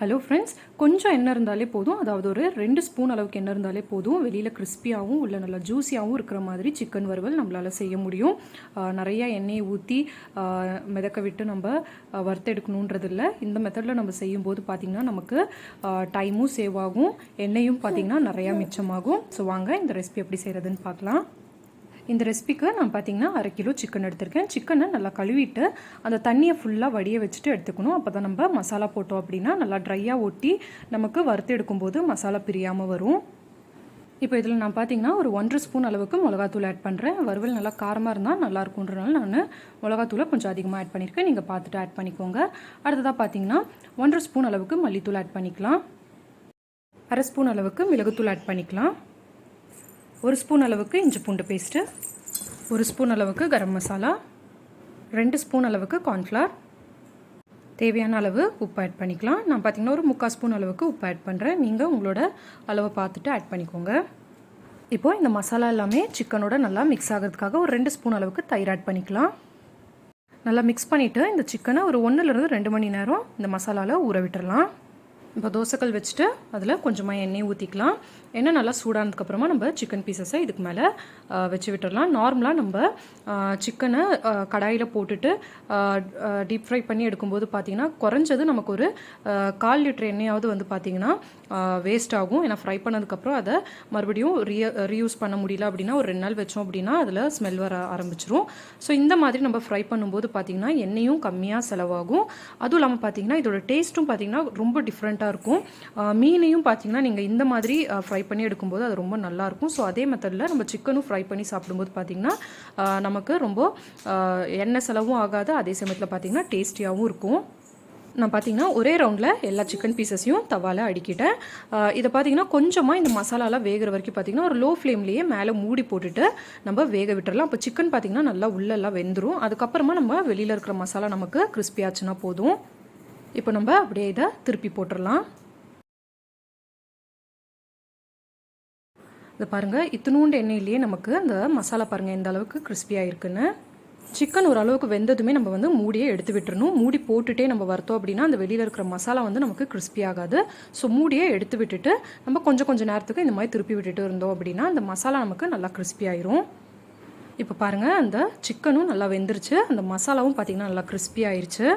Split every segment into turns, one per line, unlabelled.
Hello friends கொஞ்சம் எண்ணெய் இருந்தாலே போதும். அதாவது ஒரு ரெண்டு ஸ்பூன் அளவுக்கு எண்ணெய் இருந்தாலே போதும். வெளியில் கிறிஸ்பியாகவும் உள்ள நல்லா ஜூஸியாகவும் இருக்கிற மாதிரி சிக்கன் வறுவல் நம்மளால் செய்ய முடியும். நிறையா நிறைய எண்ணெயை ஊற்றி மிதக்க விட்டு நம்ம வறுத்தெடுக்கணுன்றது இல்லை இந்த மெத்தடில் நம்ம செய்யும்போது பார்த்திங்கன்னா நமக்கு டைமும் சேவ் ஆகும். எண்ணெயும் பார்த்திங்கன்னா நிறையா மிச்சமாகும். ஸோ வாங்க இந்த ரெசிபி எப்படி செய்கிறதுன்னு பார்க்கலாம் இந்த ரெசிபிக்கு நான் பார்த்தீங்கன்னா அரை கிலோ சிக்கன் எடுத்திருக்கேன். சிக்கனை நல்லா கழுவிட்டு அந்த தண்ணியை ஃபுல்லாக வடிய வச்சுட்டு எடுத்துக்கணும். அப்போ தான் நம்ம மசாலா போட்டோம் அப்படின்னா நல்லா ட்ரையாக ஒட்டி நமக்கு வறுத்து எடுக்கும்போது மசாலா பிரியாமல் வரும். இப்போ இதில் நான் பார்த்தீங்கன்னா ஒரு ஒன்றரை ஸ்பூன் அளவுக்கு மிளகாத்தூள் ஆட் பண்ணுறேன் வறுவல் நல்லா காரமாக இருந்தால் நல்லாயிருக்குன்றனால நான் மிளகாத்தூளை கொஞ்சம் அதிகமாக ஆட் பண்ணியிருக்கேன் நீங்கள் பார்த்துட்டு ஆட் பண்ணிக்கோங்க. அடுத்ததாக பார்த்தீங்கன்னா ஒன்றரை ஸ்பூன் அளவுக்கு மல்லித்தூள் ஆட் பண்ணிக்கலாம். அரை ஸ்பூன் அளவுக்கு மிளகுத்தூள் ஆட் பண்ணிக்கலாம். ஒரு ஸ்பூன் அளவுக்கு இஞ்சி பூண்டு பேஸ்ட்டு ஒரு ஸ்பூன் அளவுக்கு கரம் மசாலா ரெண்டு ஸ்பூன் அளவுக்கு கார்ன்ஃப்ளவர் தேவையான அளவு உப்பு ஆட் பண்ணிக்கலாம். நான் பார்த்தீங்கன்னா ஒரு முக்கால் ஸ்பூன் அளவுக்கு உப்பு ஆட் பண்ணுறேன் நீங்கள் உங்களோட அளவை பார்த்துட்டு ஆட் பண்ணிக்கோங்க. இப்போ இந்த மசாலா எல்லாமே சிக்கனோட நல்லா மிக்ஸ் ஆகிறதுக்காக ஒரு ரெண்டு ஸ்பூன் அளவுக்கு தயிர் ஆட் பண்ணிக்கலாம். நல்லா மிக்ஸ் பண்ணிவிட்டு இந்த சிக்கனை ஒரு ஒன்றுலேருந்து ரெண்டு மணி நேரம் இந்த மசாலாவில் ஊற விட்டுடலாம் இப்போ தோசைக்கல் வச்சுட்டு அதில் கொஞ்சமாக எண்ணெய் ஊற்றிக்கலாம். எண்ணெய் நல்லா சூடானதுக்கப்புறமா நம்ம சிக்கன் பீசஸை இதுக்கு மேலே வச்சு விட்டுடலாம் நார்மலாக நம்ம சிக்கனை கடாயில் போட்டுட்டு டீப் ஃப்ரை பண்ணி எடுக்கும்போது பார்த்திங்கன்னா குறைஞ்சது நமக்கு ஒரு கால் லிட்டர் எண்ணெயாவது வந்து பார்த்திங்கன்னா வேஸ்ட் ஆகும். ஏன்னா ஃப்ரை பண்ணதுக்கப்புறம் அதை மறுபடியும் ரீ ரீயூஸ் பண்ண முடியல அப்படின்னா ஒரு ரெண்டு நாள் வச்சோம் அப்படின்னா அதில் ஸ்மெல் வர ஆரம்பிச்சிரும். ஸோ இந்த மாதிரி நம்ம ஃப்ரை பண்ணும்போது பார்த்திங்கன்னா எண்ணெயும் கம்மியாக செலவாகும். அதுவும் இல்லாமல் பார்த்திங்கன்னா இதோட டேஸ்ட்டும் பார்த்திங்கன்னா ரொம்ப டிஃப்ரெண்ட்டாக இருக்கும். மீனையும் பார்த்தீங்கன்னா நீங்கள் இந்த மாதிரி ஃப்ரை பண்ணி எடுக்கும்போது அது ரொம்ப நல்லாயிருக்கும். ஸோ அதே மெத்தடில் நம்ம சிக்கனும் ஃப்ரை பண்ணி சாப்பிடும்போது பார்த்திங்கன்னா நமக்கு ரொம்ப எண்ணெய் செலவும் ஆகாது. அதே சமயத்தில் பார்த்திங்கன்னா டேஸ்டியாகவும் இருக்கும். நான் பார்த்தீங்கன்னா ஒரே ரவுண்டில் எல்லா சிக்கன் பீசஸையும் தவால அடிக்கிட்டேன். இதை பார்த்தீங்கன்னா கொஞ்சமாக இந்த மசாலாலாம் வேகிற வரைக்கும் பார்த்தீங்கன்னா ஒரு லோ ஃப்ளேம்லேயே மேலே மூடி போட்டுட்டு நம்ம வேக விட்டுறலாம். அப்போ சிக்கன் பார்த்தீங்கன்னா நல்லா உள்ளெல்லாம் வெந்துடும் அதுக்கப்புறமா நம்ம வெளியில் இருக்கிற மசாலா நமக்கு கிறிஸ்பியாச்சுன்னா போதும். இப்போ நம்ம அப்படியே இதை திருப்பி போட்டுடலாம். இதை பாருங்கள் இத்தினூண்டு எண்ணெயிலேயே நமக்கு அந்த மசாலா பாருங்கள் எந்த அளவுக்கு கிறிஸ்பியாக இருக்குன்னு சிக்கன் ஓரளவுக்கு வெந்ததுமே நம்ம வந்து மூடியே எடுத்து விட்டுறணும். மூடி போட்டுட்டே நம்ம வறுத்தோம் அப்படின்னா அந்த வெளியில் இருக்கிற மசாலா வந்து நமக்கு கிறிஸ்பி ஆகாது. ஸோ மூடியே எடுத்து விட்டுட்டு நம்ம கொஞ்சம் கொஞ்சம் நேரத்துக்கு இந்த மாதிரி திருப்பி விட்டுட்டு இருந்தோம் அப்படின்னா அந்த மசாலா நமக்கு நல்லா கிறிஸ்பி ஆயிரும். இப்போ பாருங்கள் அந்த சிக்கனும் நல்லா வெந்துருச்சு. அந்த மசாலாவும் பார்த்திங்கன்னா நல்லா கிறிஸ்பி ஆயிடுச்சு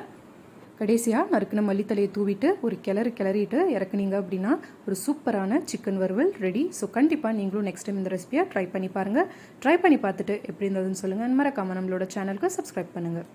கடைசியாக நறுக்கின மல்லித்தலையை தூவிட்டு ஒரு கிளறு கிளறிட்டு இறக்குனீங்க அப்படின்னா ஒரு சூப்பரான சிக்கன் வறுவல் ரெடி ஸோ கண்டிப்பாக நீங்களும் நெக்ஸ்ட் டைம் இந்த ரெசிபியை ட்ரை பண்ணி பாருங்கள் ட்ரை பண்ணி பார்த்துட்டு எப்படி இருந்ததுன்னு சொல்லுங்கள் மறக்காமல் நம்மளோட சேனலுக்கு சப்ஸ்கிரைப் பண்ணுங்கள்